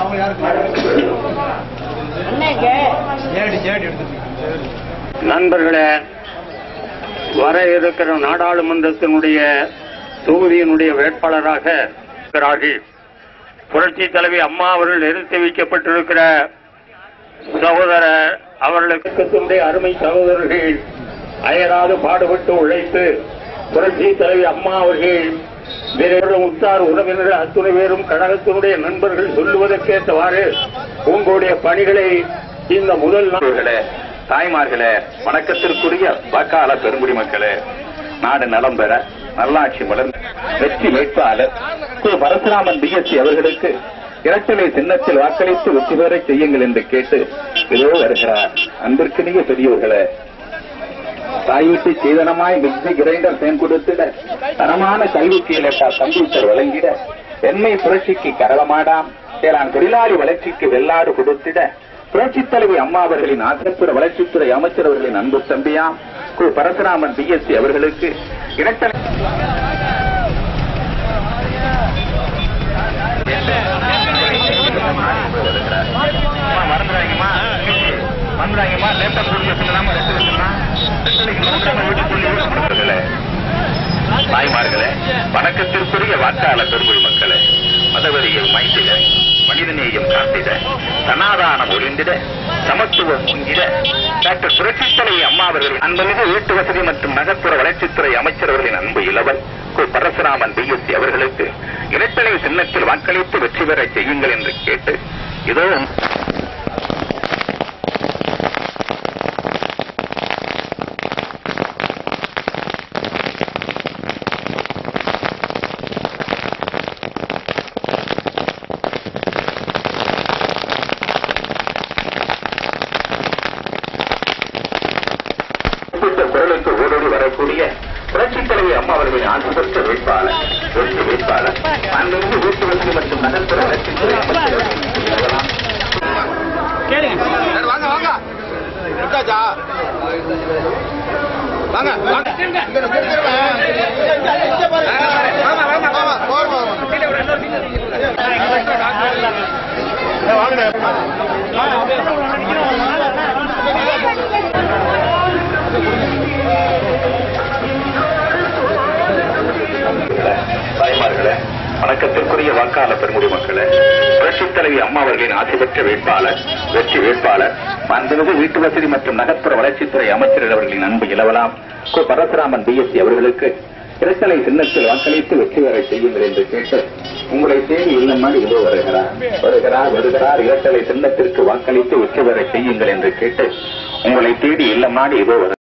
அவங்க யாருக்கு நண்பர்களே வர இருக்கிற நாடாளுமன்றத்தினுடைய தொகுதியினுடைய வேட்பாளராக இருக்கிறார்கள். புரட்சி தலைவி அம்மா அவர்கள் நிறுத்தி வைக்கப்பட்டிருக்கிற சகோதரர் அவர்களுக்கு அருமை சகோதரர்கள் அயராது பாடுபட்டு உழைத்து புரட்சி தலைவி அம்மா அவர்கள் வேறு உத்தார் உறவினர்கள் அத்துணை பேரும் கழகத்தினுடைய நண்பர்கள் சொல்லுவதற்கேற்றவாறு உங்களுடைய பணிகளை இந்த முதல் நாள்களே தாய்மார்களே வணக்கத்திற்குரிய வாக்காள பெருங்குடி மக்களே நாடு நலம் பெற நல்லாட்சி மலர் வெற்றி வேட்பாளர் திரு பரசுராமன் பிஎஸ்சி அவர்களுக்கு இரட்டலை சின்னத்தில் வாக்களித்து வெற்றி பெற செய்யுங்கள் என்று கேட்டு இதோ வருகிறார். அன்பிற்கினிய பெரியவர்களே தாய் சீதனமாய் மிக்சி கிரைண்டர் தேன் கொடுத்திட தரமான கல்விக்கு இலக்கா கம்ப்யூட்டர் வழங்கிட எண்ணெய் புரட்சிக்கு கரளமாடாம் வேளாண் தொழிலாளி வளர்ச்சிக்கு வெள்ளாடு கொடுத்திட புரட்சித் தலைவி அம்மா அவர்களின் ஆசிரப்புற வளர்ச்சித்துறை அமைச்சர் அவர்களின் அன்பு தம்பியாம் கு. பரசுராமன் பிஎஸ்சி அவர்களுக்கு இரட்டலை தாய்மார்களே வணக்கத்திற்குரிய வாக்காள பெருமொழி மக்களே மதவெறியை மைத்திட மனிதநேயம் காத்திட சனாதானம் ஒளிந்திட சமத்துவம் முங்கிட டாக்டர் புரட்சித்தலை அம்மா அவர்களின் அன்புமிகு வீட்டு வசதி மற்றும் நகர்ப்புற வளர்ச்சித்துறை அமைச்சர் அவர்களின் அன்பு இளவல் கு. பரசுராமன் பிஎஸ்சி அவர்களுக்கு இரட்டலை சின்னத்தில் வாக்களித்து வெற்றி பெற செய்யுங்கள் என்று கேட்டு இதோ அம்மா அவர்களின் ஆட்சி பெற்ற வேட்பாளர். வெற்றி வேட்பாளர். அங்கிருந்து வீட்டு வசதி மற்றும் நகர்ப்புற நிறுவனம். வாங்க வாங்க. வாங்க வாங்க. வாங்க. வணக்கத்திற்குரிய வாக்காளர் பெருமுடி மக்களை புரட்சி தலைவி அம்மா அவர்களின் ஆட்சி பெற்ற வேட்பாளர் வெற்றி வேட்பாளர் மாண்புமிகு வீட்டு வசதி மற்றும் நகர்ப்புற வளர்ச்சித்துறை அமைச்சர் அவர்களின் அன்பு இலவலாம். கு. பரசுராமன் பிஎஸ்சி அவர்களுக்கு இரட்டலை சின்னத்தில் வாக்களித்து வெற்றி பெற செய்யுங்கள் என்று கேட்டு உங்களை தேடி இல்லமாடி இதோ வருகிறார். வருகிறார் வருகிறார் இரட்டலை சின்னத்திற்கு வாக்களித்து வெற்றி பெற செய்யுங்கள் என்று கேட்டு உங்களை தேடி இல்லமாடி இதோ வருகிறார்.